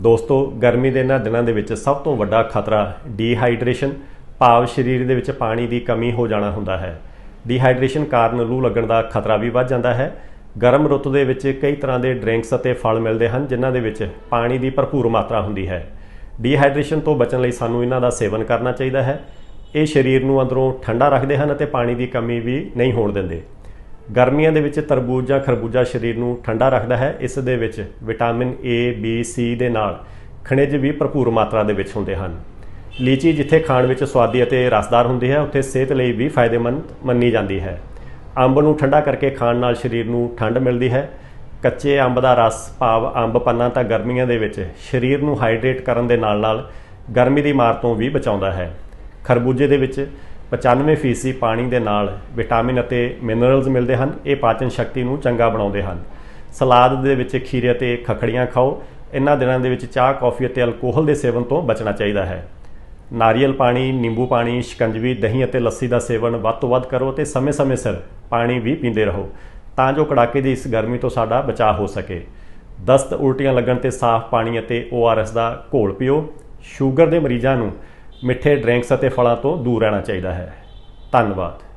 ਦੋਸਤੋ, ਗਰਮੀ ਦੇ ਇਹਨਾਂ ਦਿਨਾਂ ਦੇ ਵਿੱਚ ਸਭ ਤੋਂ ਵੱਡਾ ਖਤਰਾ ਡੀਹਾਈਡਰੇਸ਼ਨ ਭਾਵ ਸਰੀਰ ਦੇ ਵਿੱਚ ਪਾਣੀ ਦੀ ਕਮੀ ਹੋ ਜਾਣਾ ਹੁੰਦਾ ਹੈ। ਡੀਹਾਈਡਰੇਸ਼ਨ ਕਾਰਨ ਲੂ ਲੱਗਣ ਦਾ ਖਤਰਾ ਵੀ ਵੱਧ ਜਾਂਦਾ ਹੈ। ਗਰਮ ਰੁੱਤ ਦੇ ਵਿੱਚ ਕਈ ਤਰ੍ਹਾਂ ਦੇ ਡਰਿੰਕਸ ਅਤੇ ਫਲ ਮਿਲਦੇ ਹਨ, ਜਿਨ੍ਹਾਂ ਦੇ ਵਿੱਚ ਪਾਣੀ ਦੀ ਭਰਪੂਰ ਮਾਤਰਾ ਹੁੰਦੀ ਹੈ। ਡੀਹਾਈਡਰੇਸ਼ਨ ਤੋਂ ਬਚਣ ਲਈ ਸਾਨੂੰ ਇਹਨਾਂ ਦਾ ਸੇਵਨ ਕਰਨਾ ਚਾਹੀਦਾ ਹੈ। ਇਹ ਸਰੀਰ ਨੂੰ ਅੰਦਰੋਂ ਠੰਡਾ ਰੱਖਦੇ ਹਨ ਅਤੇ ਪਾਣੀ ਦੀ ਕਮੀ ਵੀ ਨਹੀਂ ਹੋਣ ਦਿੰਦੇ। ਗਰਮੀਆਂ ਦੇ ਵਿੱਚ ਤਰਬੂਜ ਜਾਂ ਖਰਬੂਜਾ ਸਰੀਰ ਨੂੰ ਠੰਡਾ ਰੱਖਦਾ ਹੈ। ਇਸ ਦੇ ਵਿੱਚ ਵਿਟਾਮਿਨ A, B, C ਦੇ ਨਾਲ ਖਣਿਜ ਵੀ ਭਰਪੂਰ ਮਾਤਰਾ ਦੇ ਵਿੱਚ ਹੁੰਦੇ ਹਨ। ਲੀਚੀ ਜਿੱਥੇ ਖਾਣ ਵਿੱਚ ਸਵਾਦੀ ਅਤੇ ਰਸਦਾਰ ਹੁੰਦੀ ਹੈ, ਉੱਥੇ ਸਿਹਤ ਲਈ ਵੀ ਫਾਇਦੇਮੰਦ ਮੰਨੀ ਜਾਂਦੀ ਹੈ। ਅੰਬ ਨੂੰ ਠੰਡਾ ਕਰਕੇ ਖਾਣ ਨਾਲ ਸਰੀਰ ਨੂੰ ਠੰਡ ਮਿਲਦੀ ਹੈ। ਕੱਚੇ ਅੰਬ ਦਾ ਰਸ, ਭਾਵ ਅੰਬ ਪੰਨਾ ਤਾਂ ਗਰਮੀਆਂ ਦੇ ਵਿੱਚ ਸਰੀਰ ਨੂੰ ਹਾਈਡਰੇਟ ਕਰਨ ਦੇ ਨਾਲ-ਨਾਲ ਗਰਮੀ ਦੀ ਮਾਰ ਤੋਂ ਵੀ ਬਚਾਉਂਦਾ ਹੈ। ਖਰਬੂਜੇ ਦੇ ਵਿੱਚ 95% ਪਾਣੀ ਦੇ ਨਾਲ ਵਿਟਾਮਿਨ ਅਤੇ ਮਿਨਰਲਸ ਮਿਲਦੇ ਹਨ। ਇਹ ਪਾਚਨ ਸ਼ਕਤੀ ਨੂੰ ਚੰਗਾ ਬਣਾਉਂਦੇ ਹਨ। ਸਲਾਦ ਦੇ ਵਿੱਚ ਖੀਰੇ ਅਤੇ ਖਖੜੀਆਂ ਖਾਓ। ਇਹਨਾਂ ਦਿਨਾਂ ਦੇ ਵਿੱਚ ਚਾਹ, ਕੌਫੀ ਅਤੇ ਅਲਕੋਹਲ ਦੇ ਸੇਵਨ ਤੋਂ ਬਚਣਾ ਚਾਹੀਦਾ ਹੈ। ਨਾਰੀਅਲ ਪਾਣੀ, ਨਿੰਬੂ ਪਾਣੀ, ਸ਼ਿਕੰਜਵੀ, ਦਹੀਂ ਅਤੇ ਲੱਸੀ ਦਾ ਸੇਵਨ ਵੱਧ ਤੋਂ ਵੱਧ ਕਰੋ ਤੇ ਸਮੇਂ-ਸਮੇਂ ਸਿਰ ਪਾਣੀ ਵੀ ਪੀਂਦੇ ਰਹੋ। ਤਾਂ ਜੋ ਕੜਾਕੇ ਦੀ ਇਸ ਗਰਮੀ ਤੋਂ ਸਾਡਾ ਬਚਾਅ ਹੋ ਸਕੇ। ਦਸਤ ਉਲਟੀਆਂ ਲੱਗਣ ਤੇ ਸਾਫ਼ ਪਾਣੀ ਅਤੇ ORS ਦਾ ਘੋਲ ਪੀਓ। ਸ਼ੂਗਰ ਦੇ ਮਰੀਜ਼ਾਂ ਨੂੰ ਮਿੱਠੇ ਡਰਿੰਕਸ ਅਤੇ ਫਲਾਂ ਤੋਂ ਦੂਰ ਰਹਿਣਾ ਚਾਹੀਦਾ ਹੈ। ਧੰਨਵਾਦ।